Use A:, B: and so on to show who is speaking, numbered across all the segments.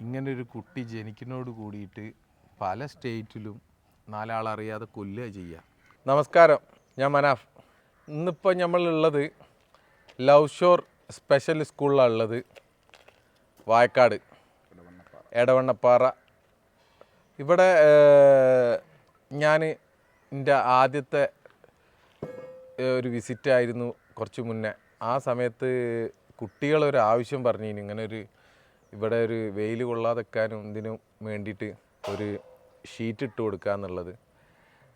A: ഇങ്ങനൊരു കുട്ടി ജനിക്കുന്നതോട് കൂടിയിട്ട് പല സ്റ്റേറ്റിലും നാലാളറിയാതെ കൊല്ലുക ചെയ്യുക നമസ്കാരം ഞാൻ മനാഫ്. ഇന്നിപ്പോൾ നമ്മളുള്ളത് ലവ് ഷോർ സ്പെഷ്യൽ സ്കൂളിലാണ് ഉള്ളത്. വായക്കാട് എടവണ്ണപ്പാറ. ഇവിടെ ഞാൻ എന്റെ ആദ്യത്തെ ഒരു വിസിറ്റ് ആയിരുന്നു കുറച്ച് മുന്നേ. ആ സമയത്ത് കുട്ടികളൊരു ആവശ്യം പറഞ്ഞു ഇങ്ങനെ ഒരു ഇവിടെ ഒരു വെയിൽ കൊള്ളാതെക്കാനും ഇതിനും വേണ്ടിയിട്ട് ഒരു ഷീറ്റ് ഇട്ട് കൊടുക്കുക എന്നുള്ളത്.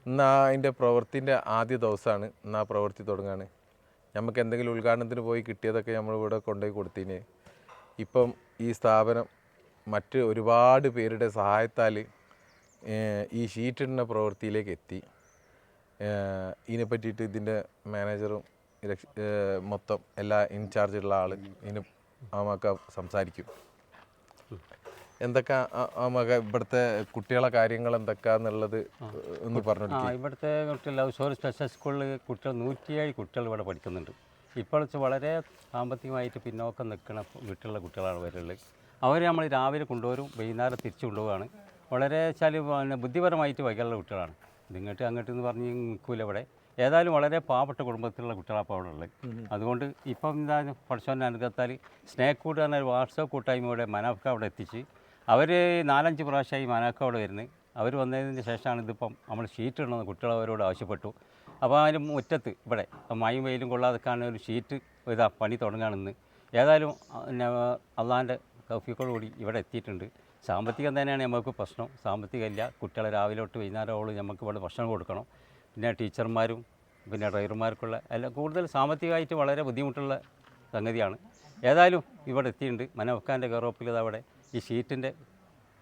A: ഇന്ന് അതിന്റെ പ്രവൃത്തിന്റെ ആദ്യ ദിവസമാണ്. ഇന്ന് ആ പ്രവൃത്തി തുടങ്ങാണ്. നമുക്ക് എന്തെങ്കിലും ഉദ്ഘാടനത്തിന് പോയി കിട്ടിയതൊക്കെ നമ്മൾ ഇവിടെ കൊണ്ടുപോയി കൊടുത്തിന്. ഇപ്പം ഈ സ്ഥാപനം മറ്റ് ഒരുപാട് പേരുടെ സഹായത്താൽ ഈ ഷീറ്റ് ഇടുന്ന പ്രവൃത്തിയിലേക്ക് എത്തി. ഇതിനെ പറ്റിയിട്ട് ഇതിന്റെ മാനേജറും മൊത്തം എല്ലാ ഇൻചാർജ് ഉള്ള ആൾ ഇതിന് നമുക്ക് സംസാരിക്കും. എന്തൊക്കെ മക ഇവിടുത്തെ കുട്ടികളെ കാര്യങ്ങൾ എന്തൊക്കെയാന്നുള്ളത് ഒന്ന് പറഞ്ഞു
B: ആ ഇവിടുത്തെ കുട്ടികൾ ലവ് സ്പെഷ്യൽ സ്കൂളിൽ കുട്ടികൾ നൂറ്റിയേഴ് കുട്ടികൾ ഇവിടെ പഠിക്കുന്നുണ്ട്. ഇപ്പോൾ വളരെ സാമ്പത്തികമായിട്ട് പിന്നോക്കം നിൽക്കുന്ന വീട്ടിലുള്ള കുട്ടികളാണ് വരുള്ളത് അവർ നമ്മൾ രാവിലെ കൊണ്ടുവരും വൈകുന്നേരം തിരിച്ചു കൊണ്ടുപോവാണ് വളരെ വെച്ചാൽ പിന്നെ ബുദ്ധിപരമായിട്ട് വൈകലുള്ള കുട്ടികളാണ്. ഇതിങ്ങോട്ട് അങ്ങോട്ട് എന്ന് പറഞ്ഞ് നിൽക്കൂല ഇവിടെ. ഏതായാലും വളരെ പാവപ്പെട്ട കുടുംബത്തിലുള്ള കുട്ടികളാണ് അപ്പോൾ അവിടെ ഉള്ളത്. അതുകൊണ്ട് ഇപ്പം എന്താ പഠിച്ചവന്റെ അനുഗ്രഹത്താൽ സ്നേഹ് കൂട്ട് എന്ന ഒരു വാട്സപ്പ് കൂട്ടായ്മയുടെ മനാഫ്ക അവിടെ എത്തിച്ച് അവർ നാലഞ്ച് പ്രാവശ്യമായി മനാഫ്ക അവിടെ വരുന്നത്. അവർ വന്നതിന് ശേഷമാണ് ഇതിപ്പം നമ്മൾ ഷീറ്റ് ഇടണമെന്ന് കുട്ടികൾ അവരോട് ആവശ്യപ്പെട്ടു. അപ്പോൾ അതിന് മുറ്റത്ത് ഇവിടെ മയും വെയിലും കൊള്ളാതെക്കാണ് ഒരു ഷീറ്റ് ഇതാ പണി തുടങ്ങുകയാണെന്ന് ഏതായാലും അള്ളാന്റെ കൂടി ഇവിടെ എത്തിയിട്ടുണ്ട്. സാമ്പത്തികം തന്നെയാണ് നമുക്ക് പ്രശ്നം. സാമ്പത്തികമില്ല കുട്ടികളെ രാവിലെ തൊട്ട് വൈകുന്നേരമോളം നമുക്ക് ഇവിടെ ഭക്ഷണം കൊടുക്കണം. പിന്നെ ടീച്ചർമാരും പിന്നെ ഡ്രൈവർമാർക്കുള്ള എല്ലാം കൂടുതൽ സാമ്പത്തികമായിട്ട് വളരെ ബുദ്ധിമുട്ടുള്ള സംഗതിയാണ്. ഏതായാലും ഇവിടെ എത്തിയിട്ടുണ്ട്. മനവക്കാന്റെ കയറോപ്പിൽ അവിടെ ഈ ഷീറ്റിന്റെ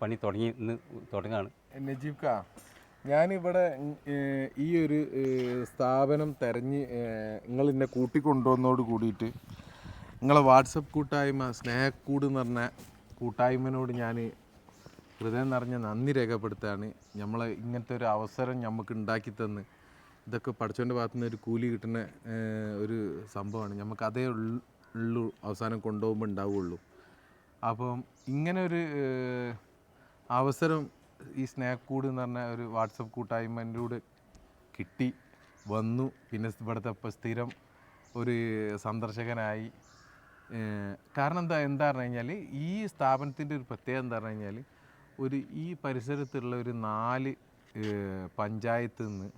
B: പണി തുടങ്ങി ഇന്ന് തുടങ്ങുകയാണ്
A: നജീബ് കാ ഞാനിവിടെ ഈ ഒരു സ്ഥാപനം തെരഞ്ഞ് നിങ്ങൾ എന്നെ കൂട്ടിക്കൊണ്ടുവന്നോട് കൂടിയിട്ട് നിങ്ങളെ വാട്സപ്പ് കൂട്ടായ്മ സ്നേഹക്കൂട് എന്ന് പറഞ്ഞ കൂട്ടായ്മനോട് ഞാൻ ഹൃദയം നിറഞ്ഞ നന്ദി രേഖപ്പെടുത്തുകയാണ്. നമ്മളെ ഇങ്ങനത്തെ ഒരു അവസരം നമുക്ക് ഉണ്ടാക്കി തന്ന്. ഇതൊക്കെ പഠിച്ചവന്റെ ഭാഗത്തു നിന്ന് ഒരു കൂലി കിട്ടുന്ന ഒരു സംഭവമാണ്. നമുക്ക് അതേ ഉള്ളൂ അവസാനം കൊണ്ടുപോകുമ്പോൾ ഉണ്ടാവുള്ളൂ അപ്പം ഇങ്ങനെ ഒരു അവസരം ഈ സ്നേഹ് കൂട് എന്ന് പറഞ്ഞ ഒരു വാട്സപ്പ് കൂട്ടായ്മയിലൂടെ കിട്ടി വന്നു. പിന്നെ ഇവിടുത്തെ ഇപ്പോൾ സ്ഥിരം ഒരു സന്ദർശകനായി. കാരണം എന്താ എന്താ പറഞ്ഞു കഴിഞ്ഞാൽ ഈ സ്ഥാപനത്തിന്റെ ഒരു പ്രത്യേകത എന്താ പറഞ്ഞു കഴിഞ്ഞാൽ ഒരു ഈ പരിസരത്തുള്ള ഒരു നാല് പഞ്ചായത്ത് നിന്ന്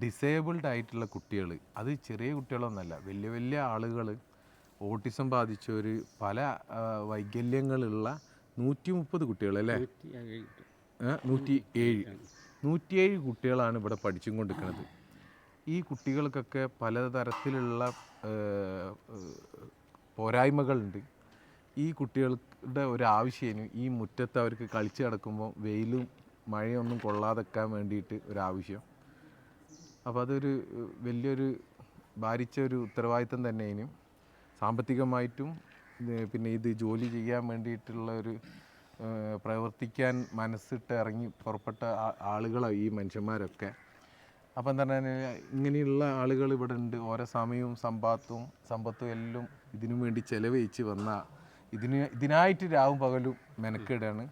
A: ഡിസേബിൾഡ് ആയിട്ടുള്ള കുട്ടികൾ അത് ചെറിയ കുട്ടികളൊന്നല്ല വലിയ വലിയ ആളുകൾ ഓട്ടിസം ബാധിച്ചവർ പല വൈകല്യങ്ങളുള്ള നൂറ്റി മുപ്പത് കുട്ടികൾ അല്ലേ ഏ, നൂറ്റി ഏഴ് നൂറ്റിയേഴ് കുട്ടികളാണ് ഇവിടെ പഠിച്ചും കൊണ്ടിരിക്കുന്നത് ഈ കുട്ടികൾക്കൊക്കെ പലതരത്തിലുള്ള പോരായ്മകളുണ്ട്. ഈ കുട്ടികളുടെ ഒരു ആവശ്യത്തിന് ഈ മുറ്റത്ത് അവർക്ക് കളിച്ചു കിടക്കുമ്പോൾ വെയിലും മഴയൊന്നും കൊള്ളാതെക്കാൻ വേണ്ടിയിട്ട് ഒരാവശ്യം അപ്പോൾ അതൊരു വലിയൊരു ഭാരിച്ച ഒരു ഉത്തരവാദിത്തം തന്നെ ഇനിയും. സാമ്പത്തികമായിട്ടും പിന്നെ ഇത് ജോലി ചെയ്യാൻ വേണ്ടിയിട്ടുള്ള ഒരു പ്രവർത്തിക്കാൻ മനസ്സിട്ട് ഇറങ്ങി പുറപ്പെട്ട ആളുകളാണ് ഈ മനുഷ്യന്മാരൊക്കെ. അപ്പം തന്നെ ഇങ്ങനെയുള്ള ആളുകൾ ഇവിടെ ഉണ്ട്. ഓരോ സമയവും സമ്പാത്തും സമ്പത്തും എല്ലാം ഇതിനു വേണ്ടി ചെലവഴിച്ച് വന്ന ഇതിന് ഇതിനായിട്ട് രാവും പകലും മെനക്കെടാണ്.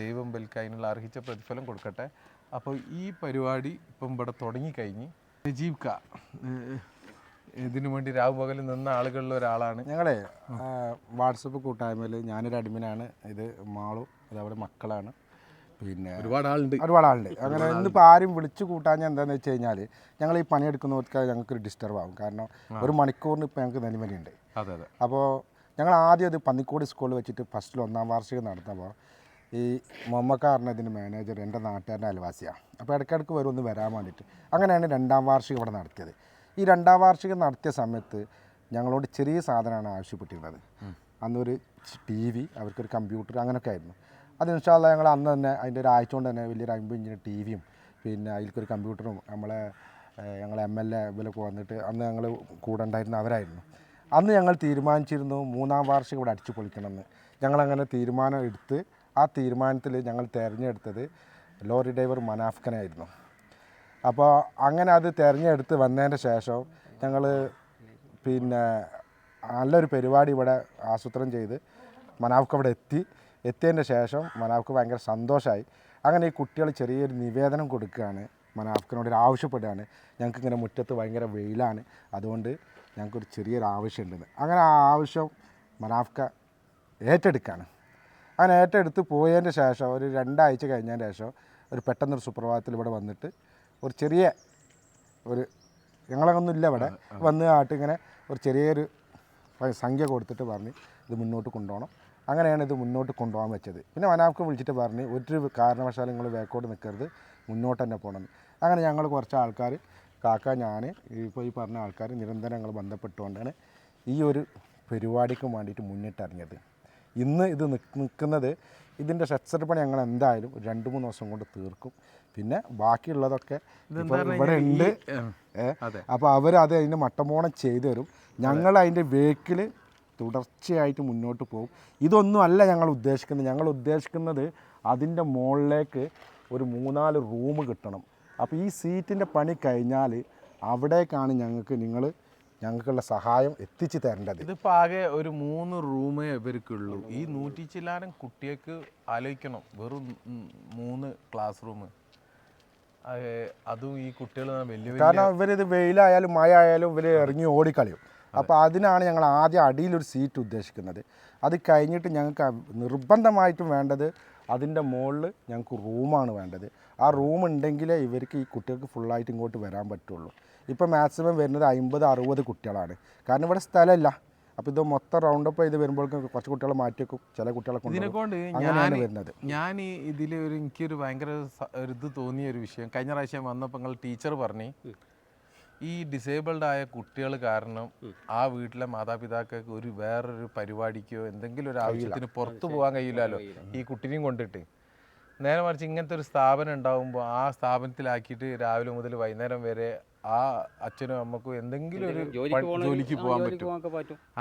A: ദൈവം ബൽക്ക് അതിനുള്ള അർഹിച്ച പ്രതിഫലം കൊടുക്കട്ടെ. അപ്പോൾ ഈ പരിപാടി ഇപ്പം ഇവിടെ തുടങ്ങിക്കഴിഞ്ഞ് നജീബ് ക ഇതിനു വേണ്ടി രാവും പകലും നിന്ന ആളുകളിൽ ഒരാളാണ്.
C: ഞങ്ങളെ വാട്സപ്പ് കൂട്ടായ്മയിൽ ഞാനൊരു അഡ്മിനാണ്. ഇത് മാളും അതവിടെ മക്കളാണ്. പിന്നെ
A: ഒരുപാട് ആളുണ്ട്.
C: ഒരുപാട് ആളുണ്ട്. അങ്ങനെ ഇന്നിപ്പോൾ ആരും വിളിച്ചു കൂട്ടാഞ്ഞ എന്താണെന്ന് വെച്ച് കഴിഞ്ഞാൽ ഞങ്ങൾ ഈ പണിയെടുക്കുന്നവർക്ക് ഞങ്ങൾക്കൊരു ഡിസ്റ്റർബ് ആകും കാരണം ഒരു മണിക്കൂറിന് ഇപ്പോൾ ഞങ്ങൾക്ക് നെലിമലയുണ്ട്
A: അതെ അതെ.
C: അപ്പോൾ ഞങ്ങൾ ആദ്യം അത് പന്നിക്കോട് സ്കൂളിൽ വെച്ചിട്ട് ഫസ്റ്റിൽ ഒന്നാം വാർഷികം നടത്തുമ്പോൾ ഈ മൊമ്മക്കാരനെ ഇതിന്റെ മാനേജർ എന്റെ നാട്ടുകാരന്റെ അയൽവാസിയാണ് അപ്പോൾ ഇടയ്ക്കിടയ്ക്ക് വരും ഒന്ന് വരാൻ വേണ്ടിയിട്ട്. അങ്ങനെയാണ് രണ്ടാം വാർഷികം ഇവിടെ നടത്തിയത്. ഈ രണ്ടാം വാർഷികം നടത്തിയ സമയത്ത് ഞങ്ങളോട് ചെറിയ സാധനമാണ് ആവശ്യപ്പെട്ടിരുന്നത്. അന്നൊരു ടി വി അവർക്കൊരു കമ്പ്യൂട്ടർ അങ്ങനെയൊക്കെ ആയിരുന്നു. അത് ഇൻഷാല്ല ഞങ്ങൾ അന്ന് തന്നെ അതിന്റെ ഒരു ആഴ്ച കൊണ്ട് തന്നെ വലിയൊരു അമ്പത് ഇഞ്ചിന്റെ ടി വിയും പിന്നെ അതിലേക്കൊരു കമ്പ്യൂട്ടറും നമ്മളെ ഞങ്ങൾ ഞങ്ങളെ എം എൽ എ ഇവരൊക്കെ വന്നിട്ട് അന്ന് ഞങ്ങൾ കൂടെ ഉണ്ടായിരുന്ന അവരായിരുന്നു. അന്ന് ഞങ്ങൾ തീരുമാനിച്ചിരുന്നു മൂന്നാം വാർഷികം ഇവിടെ അടിച്ചു പൊളിക്കണമെന്ന് ഞങ്ങളങ്ങനെ തീരുമാനം എടുത്ത് ആ തീരുമാനത്തിൽ ഞങ്ങൾ തിരഞ്ഞെടുത്തത് ലോറി ഡ്രൈവർ മനാഫ്ഖനായിരുന്നു അപ്പോൾ അങ്ങനെ അത് തിരഞ്ഞെടുത്ത് വന്നതിന്റെ ശേഷം ഞങ്ങൾ പിന്നെ നല്ലൊരു പരിപാടി ഇവിടെ ആസൂത്രണം ചെയ്ത് മനാഫ്ക്ക് അവിടെ എത്തി. എത്തിയതിന്റെ ശേഷം മനാഫ്ക്ക് ഭയങ്കര സന്തോഷമായി അങ്ങനെ ഈ കുട്ടികൾ ചെറിയൊരു നിവേദനം കൊടുക്കുകയാണ്. മനാഫ്ക്കിനോട് ഒരു ആവശ്യപ്പെടുകയാണ്. ഞങ്ങൾക്ക് ഇങ്ങനെ മുറ്റത്ത് ഭയങ്കര വെയിലാണ്. അതുകൊണ്ട് ഞങ്ങൾക്കൊരു ചെറിയൊരു ആവശ്യമുണ്ടെന്ന്. അങ്ങനെ ആ ആവശ്യം മനാഫ്ക്ക ഏറ്റെടുക്കുകയാണ്. അങ്ങനെ ഏറ്റെടുത്ത് പോയതിന്റെ ശേഷം ഒരു രണ്ടാഴ്ച കഴിഞ്ഞതിന് ശേഷം ഒരു പെട്ടെന്നൊരു സുപ്രഭാതത്തിൽ ഇവിടെ വന്നിട്ട് ഒരു ചെറിയ ഒരു ഞങ്ങളങ്ങൊന്നും ഇല്ല ഇവിടെ. വന്ന് ആട്ട് ഇങ്ങനെ ഒരു ചെറിയൊരു സംഖ്യ കൊടുത്തിട്ട് പറഞ്ഞ് ഇത് മുന്നോട്ട് കൊണ്ടുപോകണം. അങ്ങനെയാണ് ഇത് മുന്നോട്ട് കൊണ്ടുപോകാൻ വെച്ചത്. പിന്നെ മനാഫ്ക്ക് വിളിച്ചിട്ട് പറഞ്ഞ് ഒരു കാരണവശാലും നിങ്ങൾ ബാക്കോട്ട് നിൽക്കരുത് മുന്നോട്ട് തന്നെ പോകണം അങ്ങനെ ഞങ്ങൾ കുറച്ച് ആൾക്കാർ കാക്ക ഞാൻ ഇപ്പോൾ ഈ പറഞ്ഞ ആൾക്കാർ നിരന്തരം ഞങ്ങൾ ബന്ധപ്പെട്ടുകൊണ്ടാണ് ഈ ഒരു പരിപാടിക്ക് വേണ്ടിയിട്ട് മുന്നിട്ടിറങ്ങിയത്. ഇന്ന് ഇത് നിൽക്കുന്നത് ഇതിന്റെ സ്ട്രക്ചർ പണി ഞങ്ങൾ എന്തായാലും ഒരു രണ്ട് മൂന്ന് ദിവസം കൊണ്ട് തീർക്കും. പിന്നെ ബാക്കിയുള്ളതൊക്കെ ഇവിടെ ഉണ്ട്. അപ്പോൾ അവർ അത്. അതിന്റെ മട്ടമോണം ചെയ്തു തരും. ഞങ്ങൾ അതിന്റെ വേക്കിൽ തുടർച്ചയായിട്ട് മുന്നോട്ട് പോകും. ഇതൊന്നും അല്ല ഞങ്ങൾ ഉദ്ദേശിക്കുന്നത്. ഞങ്ങൾ ഉദ്ദേശിക്കുന്നത് അതിന്റെ മുകളിലേക്ക് ഒരു മൂന്നാൽ റൂം കിട്ടണം. അപ്പോൾ ഈ സീറ്റിന്റെ പണി കഴിഞ്ഞാൽ അവിടേക്കാണ് ഞങ്ങൾക്ക് നിങ്ങൾ ഞങ്ങൾക്കുള്ള സഹായം എത്തിച്ചു തരേണ്ടത്.
A: ഇതിപ്പോ ആകെ ഒരു മൂന്ന് റൂമേ ഇവർക്കുള്ളൂ. ഈ നൂറ്റി ചില്ലാനും കുട്ടികൾക്ക് ആലോചിക്കണം. വെറും മൂന്ന് ക്ലാസ് റൂം. അതും ഈ കുട്ടികൾ വലിയ
C: കാരണം ഇവരിത് വെയിലായാലും മഴ ആയാലും ഇവർ ഇറങ്ങി ഓടിക്കളയും. അപ്പോൾ അതിനാണ് ഞങ്ങൾ ആദ്യം അടിയിലൊരു സീറ്റ് ഉദ്ദേശിക്കുന്നത്. അത് കഴിഞ്ഞിട്ട് ഞങ്ങൾക്ക് നിർബന്ധമായിട്ടും വേണ്ടത് അതിന്റെ മുകളിൽ ഞങ്ങൾക്ക് റൂമാണ് വേണ്ടത്. ആ റൂം ഉണ്ടെങ്കിലേ ഇവർക്ക് ഈ കുട്ടികൾക്ക് ഫുള്ളായിട്ട് ഇങ്ങോട്ട് വരാൻ പറ്റുള്ളൂ. ഇപ്പോൾ മാക്സിമം വരുന്നത് അമ്പത് അറുപത് കുട്ടികളാണ്. കാരണം ഇവിടെ സ്ഥലമില്ല. അപ്പോൾ ഇത് മൊത്തം റൗണ്ട് അപ്പ് ചെയ്ത് വരുമ്പോഴേക്കും കുറച്ച് കുട്ടികളെ മാറ്റി വെക്കും ചില കുട്ടികളെ
A: ഇതിനെ കൊണ്ട്
C: അങ്ങനെയാണ്
A: ഞാൻ
C: വരുന്നത്.
A: ഞാൻ ഇതിൽ ഒരു എനിക്കൊരു ഭയങ്കര ഒരു ഇത് തോന്നിയ ഒരു വിഷയം. കഴിഞ്ഞ പ്രാവശ്യം വന്നപ്പോൾ നിങ്ങൾ ടീച്ചർ പറഞ്ഞു ഈ ഡിസേബിൾഡ് ആയ കുട്ടികൾ കാരണം ആ വീട്ടിലെ മാതാപിതാക്കൾക്ക് ഒരു വേറൊരു പരിപാടിക്കോ എന്തെങ്കിലും ഒരു ആവശ്യത്തിന് പുറത്തു പോകാൻ കഴിയില്ലല്ലോ ഈ കുട്ടിനെയും കൊണ്ടിട്ട്. നേരെ മറിച്ച് ഇങ്ങനത്തെ ഒരു സ്ഥാപനം ഉണ്ടാകുമ്പോൾ ആ സ്ഥാപനത്തിലാക്കിയിട്ട് രാവിലെ മുതൽ വൈകുന്നേരം വരെ ആ അച്ഛനും അമ്മക്കും എന്തെങ്കിലും ഒരു
B: ജോലിക്ക്
A: പോകാൻ പറ്റും.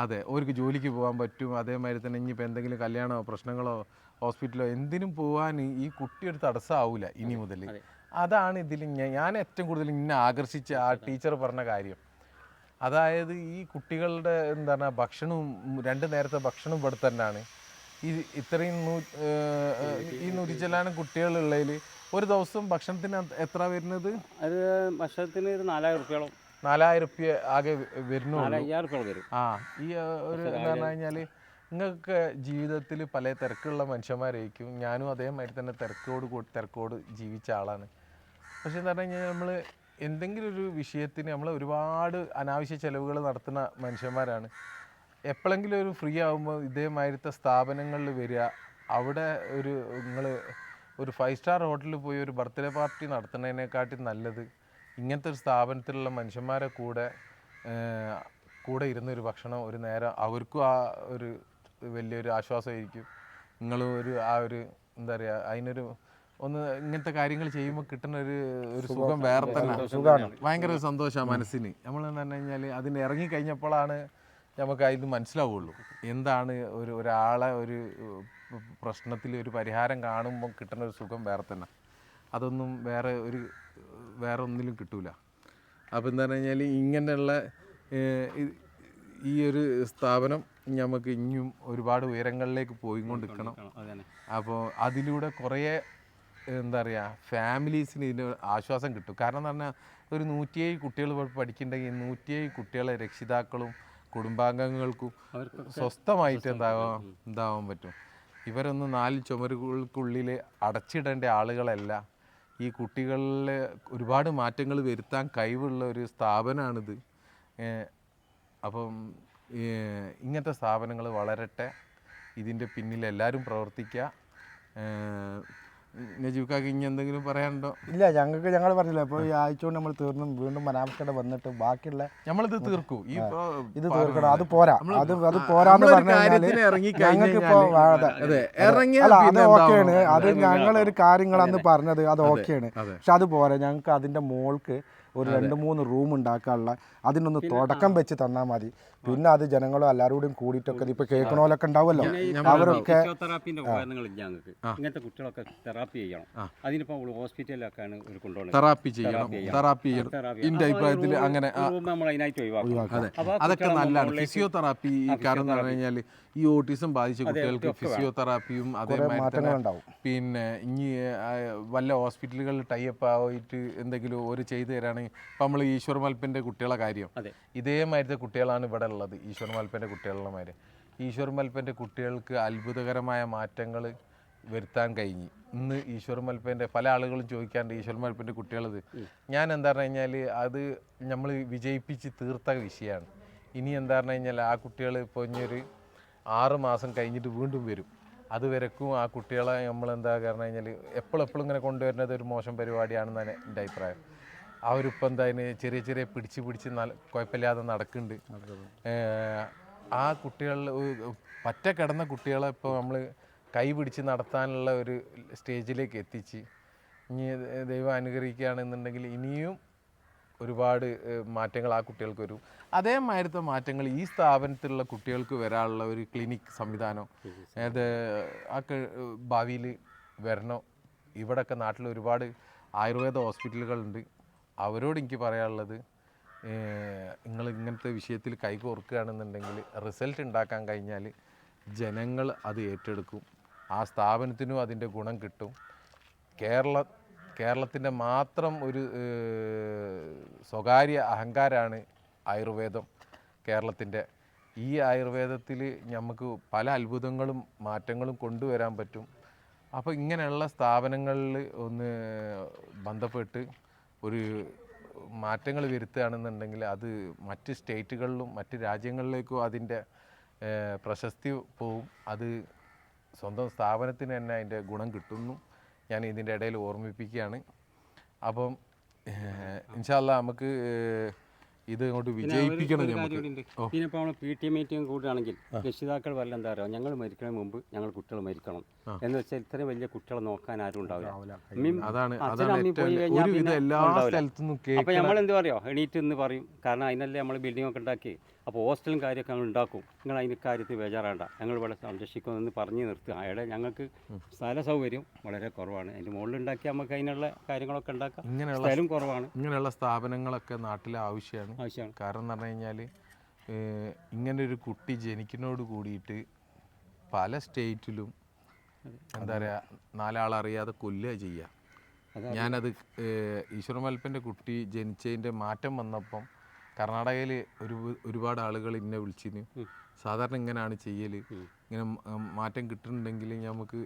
A: അതെ അവർക്ക് ജോലിക്ക് പോകാൻ പറ്റും. അതേമാതിരി തന്നെ ഇനിയിപ്പോൾ എന്തെങ്കിലും കല്യാണമോ പ്രശ്നങ്ങളോ ഹോസ്പിറ്റലോ എന്തിനും പോകാൻ ഈ കുട്ടി ഒരു തടസ്സമാവില്ല ഇനി മുതൽ അതാണ് ഇതിൽ ഞാൻ ഞാൻ ഏറ്റവും കൂടുതൽ ഇന്നെ ആകർഷിച്ച ആ ടീച്ചർ പറഞ്ഞ കാര്യം. അതായത് ഈ കുട്ടികളുടെ എന്താണ് ഭക്ഷണവും ഉം, രണ്ട് നേരത്തെ ഭക്ഷണവും ഇവിടെ തന്നെയാണ് ഈ ഇത്രയും നൂ ഏർ, ഈ നൂറ്റിച്ചെല്ലാനും കുട്ടികളുള്ളതിൽ ഒരു ദിവസം ഭക്ഷണത്തിന് എത്ര വരുന്നത്?
B: അത് ഭക്ഷണത്തിന് ഒരു നാലായിരം റുപ്യോളം.
A: നാലായിരം റുപ്യ ആകെ
B: വരുന്നു
A: ആ ഈ ഒരു പറഞ്ഞു കഴിഞ്ഞാൽ നിങ്ങൾക്ക് ജീവിതത്തിൽ പല തിരക്കുള്ള മനുഷ്യന്മാരായിരിക്കും. ഞാനും അതേമാതിരി തന്നെ തിരക്കോട് കൂടി തിരക്കോട് ജീവിച്ച ആളാണ്. പക്ഷെ എന്ന് പറഞ്ഞു കഴിഞ്ഞാൽ നമ്മൾ എന്തെങ്കിലും ഒരു വിഷയത്തിന് നമ്മൾ ഒരുപാട് അനാവശ്യ ചിലവുകൾ നടത്തുന്ന മനുഷ്യന്മാരാണ്. എപ്പോഴെങ്കിലും ഒരു ഫ്രീ ആകുമ്പോൾ ഇതേമാതിരത്തെ സ്ഥാപനങ്ങളിൽ വരിക അവിടെ ഒരു നിങ്ങൾ ഒരു ഫൈവ് സ്റ്റാർ ഹോട്ടലിൽ പോയി ഒരു ബർത്ത്ഡേ പാർട്ടി നടത്തുന്നതിനെക്കാട്ടി നല്ലത് ഇങ്ങനത്തെ ഒരു സ്ഥാപനത്തിലുള്ള മനുഷ്യന്മാരെ കൂടെ കൂടെ ഇരുന്ന് ഒരു ഭക്ഷണം ഒരു നേരം അവർക്കും ആ ഒരു വലിയൊരു ആശ്വാസമായിരിക്കും. നിങ്ങളും ഒരു ആ ഒരു എന്താ പറയുക അതിനൊരു ഒന്ന് ഇങ്ങനത്തെ കാര്യങ്ങൾ ചെയ്യുമ്പോൾ കിട്ടുന്ന ഒരു ഒരു സുഖം വേറെ തന്നെ. ഭയങ്കര ഒരു സന്തോഷമാണ് മനസ്സിന്. നമ്മൾ എന്ന് പറഞ്ഞു കഴിഞ്ഞാൽ അതിന് ഇറങ്ങി കഴിഞ്ഞപ്പോഴാണ് നമുക്ക് അതിന് മനസ്സിലാവുള്ളൂ. എന്താണ് ഒരു ഒരാളെ ഒരു പ്രശ്നത്തിൽ ഒരു പരിഹാരം കാണുമ്പോൾ കിട്ടുന്ന ഒരു സുഖം വേറെ തന്നെ. അതൊന്നും വേറെ ഒരു വേറെ ഒന്നിലും കിട്ടൂല. അപ്പോൾ എന്താ പറഞ്ഞു കഴിഞ്ഞാൽ ഇങ്ങനെയുള്ള ഈ ഒരു സ്ഥാപനം നമുക്ക് ഇനിയും ഒരുപാട് ഉയരങ്ങളിലേക്ക് പോയി
B: കൊണ്ടിരിക്കണം
A: അപ്പോൾ അതിലൂടെ കുറേ എന്താ പറയുക ഫാമിലീസിന് ഇതിന് ആശ്വാസം കിട്ടും. കാരണം എന്ന് പറഞ്ഞാൽ ഒരു നൂറ്റിയേഴ് കുട്ടികൾ പഠിക്കുന്നുണ്ടെങ്കിൽ നൂറ്റിയേഴ് കുട്ടികളെ രക്ഷിതാക്കളും കുടുംബാംഗങ്ങൾക്കും സ്വസ്ഥമായിട്ട് എന്താവാൻ എന്താവാൻ പറ്റും. ഇവരൊന്നും നാല് ചുമരുകൾക്കുള്ളിൽ അടച്ചിടേണ്ട ആളുകളല്ല. ഈ കുട്ടികളിൽ ഒരുപാട് മാറ്റങ്ങൾ വരുത്താൻ കഴിവുള്ള ഒരു സ്ഥാപനമാണിത് അപ്പം ഇങ്ങനത്തെ സ്ഥാപനങ്ങൾ വളരട്ടെ. ഇതിന്റെ പിന്നിൽ എല്ലാവരും പ്രവർത്തിക്കുക നജീബ്ക്കാക്ക് ഇനി എന്തെങ്കിലും പറയാനുണ്ടോ?
C: ഇല്ല ഞങ്ങൾക്ക് ഞങ്ങൾ പറഞ്ഞില്ല ഇപ്പോൾ ഈ ആഴ്ച കൊണ്ട് നമ്മൾ തീർന്നും വീണ്ടും മനാമക്കട വന്നിട്ട് ബാക്കിയുള്ള
A: നമ്മളിത് തീർക്കൂ. ഈ
C: ഇത് തീർക്കണം. അത് പോരാ. അത് അത് പോരാന്ന്
A: പറഞ്ഞാൽ
C: അതെ, കാര്യങ്ങൾ അന്ന് പറഞ്ഞത് അത് ഓക്കെയാണ്. പക്ഷെ അത് പോരാ. ഞങ്ങൾക്ക് അതിന്റെ മോൾക്ക് ഒരു രണ്ട് മൂന്ന് റൂം ഉണ്ടാക്കാനുള്ള അതിനൊന്ന് തുടക്കം വെച്ച് തന്നാൽ മതി. പിന്നെ അത് ജനങ്ങളും എല്ലാവരും കൂടിയും കൂടിയിട്ടൊക്കെ ഇപ്പോൾ കേൾക്കണോലൊക്കെ ഉണ്ടാവുമല്ലോ. അവരൊക്കെ
B: ഫിസിയോതെറാപ്പിന്റെ ഉപകരണങ്ങളില്ല ഞങ്ങൾക്ക്. ഇങ്ങനത്തെ കുട്ടികളൊക്കെ തെറാപ്പി ചെയ്യണം. അതിനിപ്പോ ഹോസ്പിറ്റലിലൊക്കെയാണ് ഒരു കൊണ്ടുപോകുന്നത്
A: തെറാപ്പി ചെയ്യണം. തെറാപ്പി ചെയ്യണം. എന്റെ അഭിപ്രായത്തിൽ അങ്ങനെ
B: നമ്മൾ അതിനായിട്ട് ഒഴിവാക്കും.
A: അതൊക്കെ നല്ലതാണ്. ഫിസിയോതെറാപ്പി കാരണം എന്ന് പറഞ്ഞു കഴിഞ്ഞാൽ ഈ ഓട്ടിസം ബാധിച്ച കുട്ടികൾക്ക് ഫിസിയോതെറാപ്പിയും അതേമാതിരി
C: മാറ്റങ്ങൾ ഉണ്ടാവും
A: പിന്നെ ഇനി വല്ല ഹോസ്പിറ്റലുകളിൽ ടൈപ്പ് ആയിട്ട് എന്തെങ്കിലും ഒരു ചെയ്തു തരാണെങ്കിൽ ഇപ്പം നമ്മൾ ഈശ്വർ മൽപ്പിന്റെ കുട്ടികളെ കാര്യം. ഇതേമാതിരത്തെ കുട്ടികളാണ് ഇവിടെ ഉള്ളത്. ഈശ്വർ മൽപ്പന്റെ കുട്ടികളുടെ മാതിരി. ഈശ്വർ മൽപ്പന്റെ കുട്ടികൾക്ക് അത്ഭുതകരമായ മാറ്റങ്ങൾ വരുത്താൻ കഴിഞ്ഞു. ഇന്ന് ഈശ്വർ മൽപ്പന്റെ പല ആളുകളും ചോദിക്കാണ്ട് ഈശ്വർ മൽപ്പന്റെ കുട്ടികളത് ഞാൻ എന്താ പറഞ്ഞു കഴിഞ്ഞാൽ അത് നമ്മൾ വിജയിപ്പിച്ച് തീർത്ത വിഷയമാണ് ഇനി എന്താ പറഞ്ഞു കഴിഞ്ഞാൽ ആ കുട്ടികൾ ഇപ്പോൾ ഇനിയൊരു ആറ് മാസം കഴിഞ്ഞിട്ട് വീണ്ടും വരും. അതുവരെക്കും ആ കുട്ടികളെ നമ്മൾ എന്താ പറഞ്ഞു കഴിഞ്ഞാൽ എപ്പോഴെപ്പോഴും ഇങ്ങനെ കൊണ്ടുവരുന്നത് ഒരു മോശം പരിപാടിയാണെന്നാണ് എന്റെ അഭിപ്രായം. അവരിപ്പോൾ എന്താ അതിന് ചെറിയ ചെറിയ പിടിച്ച് പിടിച്ച് നല്ല കുഴപ്പമില്ലാതെ നടക്കുന്നുണ്ട്. ആ കുട്ടികൾ പറ്റ കിടന്ന കുട്ടികളെ ഇപ്പോൾ നമ്മൾ കൈ പിടിച്ച് നടത്താനുള്ള ഒരു സ്റ്റേജിലേക്ക് എത്തിച്ച് ഇനി ദൈവം അനുഗ്രഹിക്കുകയാണെന്നുണ്ടെങ്കിൽ ഇനിയും ഒരുപാട് മാറ്റങ്ങൾ ആ കുട്ടികൾക്ക് വരും അതേമാതിരത്തെ മാറ്റങ്ങൾ ഈ സ്ഥാപനത്തിലുള്ള കുട്ടികൾക്ക് വരാനുള്ള ഒരു ക്ലിനിക് സംവിധാനം അത് ആ ഭാവിയിൽ വരണോ. ഇവിടെയൊക്കെ നാട്ടിൽ ഒരുപാട് ആയുർവേദ ഹോസ്പിറ്റലുകളുണ്ട്. അവരോട് എനിക്ക് പറയാനുള്ളത് നിങ്ങൾ ഇങ്ങനത്തെ വിഷയത്തിൽ കൈകോർക്കുകയാണെന്നുണ്ടെങ്കിൽ റിസൾട്ട് ഉണ്ടാക്കാൻ കഴിഞ്ഞാൽ ജനങ്ങൾ അത് ഏറ്റെടുക്കും. ആ സ്ഥാപനത്തിനും അതിന്റെ ഗുണം കിട്ടും. കേരള കേരളത്തിന്റെ മാത്രം ഒരു സ്വകാര്യ അഹങ്കാരമാണ് ആയുർവേദം കേരളത്തിന്റെ. ഈ ആയുർവേദത്തിൽ നമുക്ക് പല അത്ഭുതങ്ങളും മാറ്റങ്ങളും കൊണ്ടുവരാൻ പറ്റും. അപ്പോൾ ഇങ്ങനെയുള്ള സ്ഥാപനങ്ങളിൽ ഒന്ന് ബന്ധപ്പെട്ട് ഒരു മാറ്റങ്ങൾ വരുത്തുകയാണെന്നുണ്ടെങ്കിൽ അത് മറ്റ് സ്റ്റേറ്റുകളിലും മറ്റ് രാജ്യങ്ങളിലേക്കും അതിന്റെ പ്രശസ്തി പോവും. അത് സ്വന്തം സ്ഥാപനത്തിന് തന്നെ അതിന്റെ ഗുണം കിട്ടുന്നു. ഞാൻ ഇതിന്റെ ഇടയിൽ ഓർമ്മിപ്പിക്കുകയാണ്. അപ്പം ഇൻഷാല്ല നമുക്ക് ഇത് അങ്ങോട്ട് വിജയിപ്പിക്കണം നമുക്ക്
B: പിന്നെ ഇപ്പോൾ നമ്മൾ പി ടി എം മീറ്റിംഗ് കൂടുകയാണെങ്കിൽ രക്ഷിതാക്കൾ വല്ല എന്താ പറയുക ഞങ്ങൾ മരിക്കണ മുമ്പ് ഞങ്ങൾ കുട്ടികൾ മരിക്കണം. എന്ന് വെച്ചാൽ ഇത്രയും വലിയ കുട്ടികളെ നോക്കാൻ ആരും ഉണ്ടാവില്ല. അപ്പൊ
A: അതാണ്
B: അപ്പോൾ നമ്മൾ എന്ത് പറയുക എണീറ്റ് എന്ന് പറയും. കാരണം അതിനല്ലേ നമ്മൾ ബിൽഡിംഗ് ഒക്കെ ഉണ്ടാക്കി. അപ്പോൾ ഹോസ്റ്റലും കാര്യമൊക്കെ ഞങ്ങൾ ഉണ്ടാക്കും. നിങ്ങൾ അതിന്റെ കാര്യത്തിൽ ബേജാറാണ്ട. ഞങ്ങൾ ഇവിടെ സംരക്ഷിക്കുമെന്ന് പറഞ്ഞ് നിർത്തുക. അയാളെ ഞങ്ങൾക്ക് സ്ഥല സൗകര്യം വളരെ കുറവാണ്. അതിന്റെ മുകളിൽ ഉണ്ടാക്കി നമുക്ക് അതിനുള്ള കാര്യങ്ങളൊക്കെ ഉണ്ടാക്കാം.
A: ഇങ്ങനെയുള്ള
B: സ്ഥലം കുറവാണ്.
A: ഇങ്ങനെയുള്ള സ്ഥാപനങ്ങളൊക്കെ നാട്ടിൽ ആവശ്യമാണ്.
B: ആവശ്യമാണ്.
A: കാരണം എന്ന് പറഞ്ഞു കഴിഞ്ഞാൽ ഇങ്ങനെ ഒരു കുട്ടി ജനിക്കുന്നതോട് കൂടിയിട്ട് പല സ്റ്റേറ്റിലും എന്താ പറയുക നാലാളറിയാതെ കൊല്ലുക ചെയ്യുക. ഞാനത് ഈശ്വരമൽപ്പന്റെ ഈശ്വര മൽപ്പന്റെ കുട്ടി ജനിച്ചതിന്റെ മാറ്റം വന്നപ്പം കർണാടകയിൽ ഒരു ഒരുപാട് ആളുകൾ ഇന്നെ വിളിച്ചിന്. സാധാരണ ഇങ്ങനെയാണ് ചെയ്യൽ ഇങ്ങനെ മാറ്റം കിട്ടുന്നുണ്ടെങ്കിൽ നമുക്ക്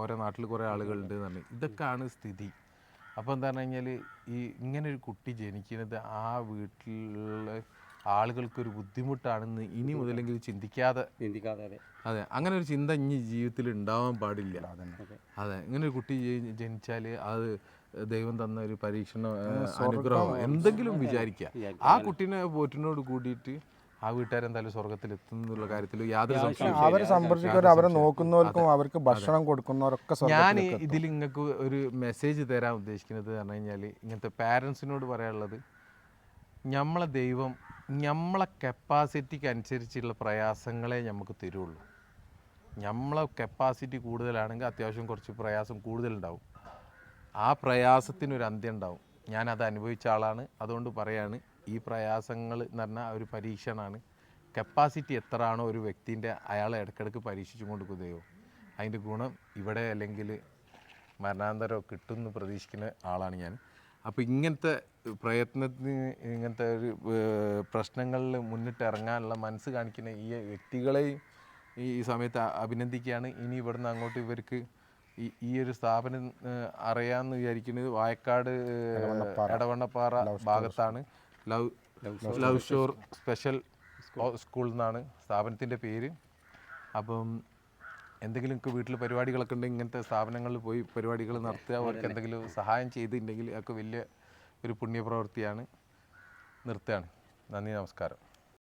A: ഓരോ നാട്ടിൽ കുറേ ആളുകളുണ്ട് എന്ന് പറഞ്ഞു. ഇതൊക്കെയാണ് സ്ഥിതി. അപ്പോൾ എന്താ പറഞ്ഞു കഴിഞ്ഞാൽ ഈ ഇങ്ങനെ ഒരു കുട്ടി ജനിക്കുന്നത് ആ വീട്ടിലുള്ള ആളുകൾക്ക് ഒരു ബുദ്ധിമുട്ടാണെന്ന് ഇനി മുതലെങ്കിലും ചിന്തിക്കാതെ
B: ചിന്തിക്കാതെ അതെ.
A: അങ്ങനെ ഒരു ചിന്ത ഇനി ജീവിതത്തിൽ ഉണ്ടാവാൻ പാടില്ല.
B: അതെ.
A: അതെ ഇങ്ങനെ ഒരു കുട്ടി ജനിച്ചാൽ അത് ദൈവം തന്ന ഒരു പരീക്ഷണ അനുഗ്രഹം എന്തെങ്കിലും വിചാരിക്കുക. ആ കുട്ടീനെ പോറ്റിനോട് കൂടിയിട്ട് ആ വീട്ടുകാരെന്തായാലും സ്വർഗത്തിൽ എത്തുന്നുള്ള കാര്യത്തിൽ യാതൊരു സംശയവും
C: അവരെ സംരക്ഷിക്കുന്നവർ അവരെ നോക്കുന്നവർക്കും അവർക്ക് ഭക്ഷണം കൊടുക്കുന്നവരൊക്കെ
A: ഞാൻ ഇതിൽ നിങ്ങൾക്ക് ഒരു മെസ്സേജ് തരാൻ ഉദ്ദേശിക്കുന്നത് പറഞ്ഞു കഴിഞ്ഞാൽ ഇങ്ങനത്തെ പാരൻസിനോട് പറയാനുള്ളത് നമ്മളെ ദൈവം നമ്മളെ കപ്പാസിറ്റിക്ക് അനുസരിച്ചുള്ള പ്രയാസങ്ങളെ നമുക്ക് തരുള്ളൂ. നമ്മളെ കപ്പാസിറ്റി കൂടുതലാണെങ്കിൽ അത്യാവശ്യം കുറച്ച് പ്രയാസം കൂടുതലുണ്ടാവും. ആ പ്രയാസത്തിനൊരു അന്ത്യം ഉണ്ടാവും. അത് അനുഭവിച്ച ആളാണ്. അതുകൊണ്ട് പറയാണ് ഈ പ്രയാസങ്ങൾ എന്ന് പറഞ്ഞാൽ ഒരു പരീക്ഷണമാണ് കപ്പാസിറ്റി എത്ര ആണോ ഒരു വ്യക്തിന്റെ അയാളെ ഇടയ്ക്കിടയ്ക്ക് പരീക്ഷിച്ചു കൊടുക്കുകയോ അതിന്റെ ഗുണം ഇവിടെ അല്ലെങ്കിൽ മരണാന്തരം കിട്ടുമെന്ന് പ്രതീക്ഷിക്കുന്ന ആളാണ് ഞാൻ. അപ്പോൾ ഇങ്ങനത്തെ പ്രയത്നത്തിന് ഇങ്ങനത്തെ ഒരു പ്രശ്നങ്ങളിൽ മുന്നിട്ടിറങ്ങാനുള്ള മനസ്സ് കാണിക്കുന്ന ഈ വ്യക്തികളെയും ഈ സമയത്ത് അഭിനന്ദിക്കുകയാണ്. ഇനി ഇവിടുന്ന് അങ്ങോട്ട് ഇവർക്ക് ഈ ഈ ഒരു സ്ഥാപനം അറിയാമെന്ന് വിചാരിക്കുന്നത് വായക്കാട് എടവണ്ണപ്പാറ. ഭാഗത്താണ്. Love love shore special school എന്നാണ് സ്ഥാപനത്തിന്റെ പേര്. അപ്പം എന്തെങ്കിലും വീട്ടിൽ പരിപാടികളൊക്കെ ഉണ്ടെങ്കിൽ ഇങ്ങനത്തെ സ്ഥാപനങ്ങളിൽ പോയി പരിപാടികൾ നടത്തുക. അവർക്ക് എന്തെങ്കിലും സഹായം ചെയ്തിട്ടുണ്ടെങ്കിൽ അതൊക്കെ വലിയ ഒരു പുണ്യപ്രവൃത്തിയാണ്. നിർത്തുകയാണ്. നന്ദി നമസ്കാരം.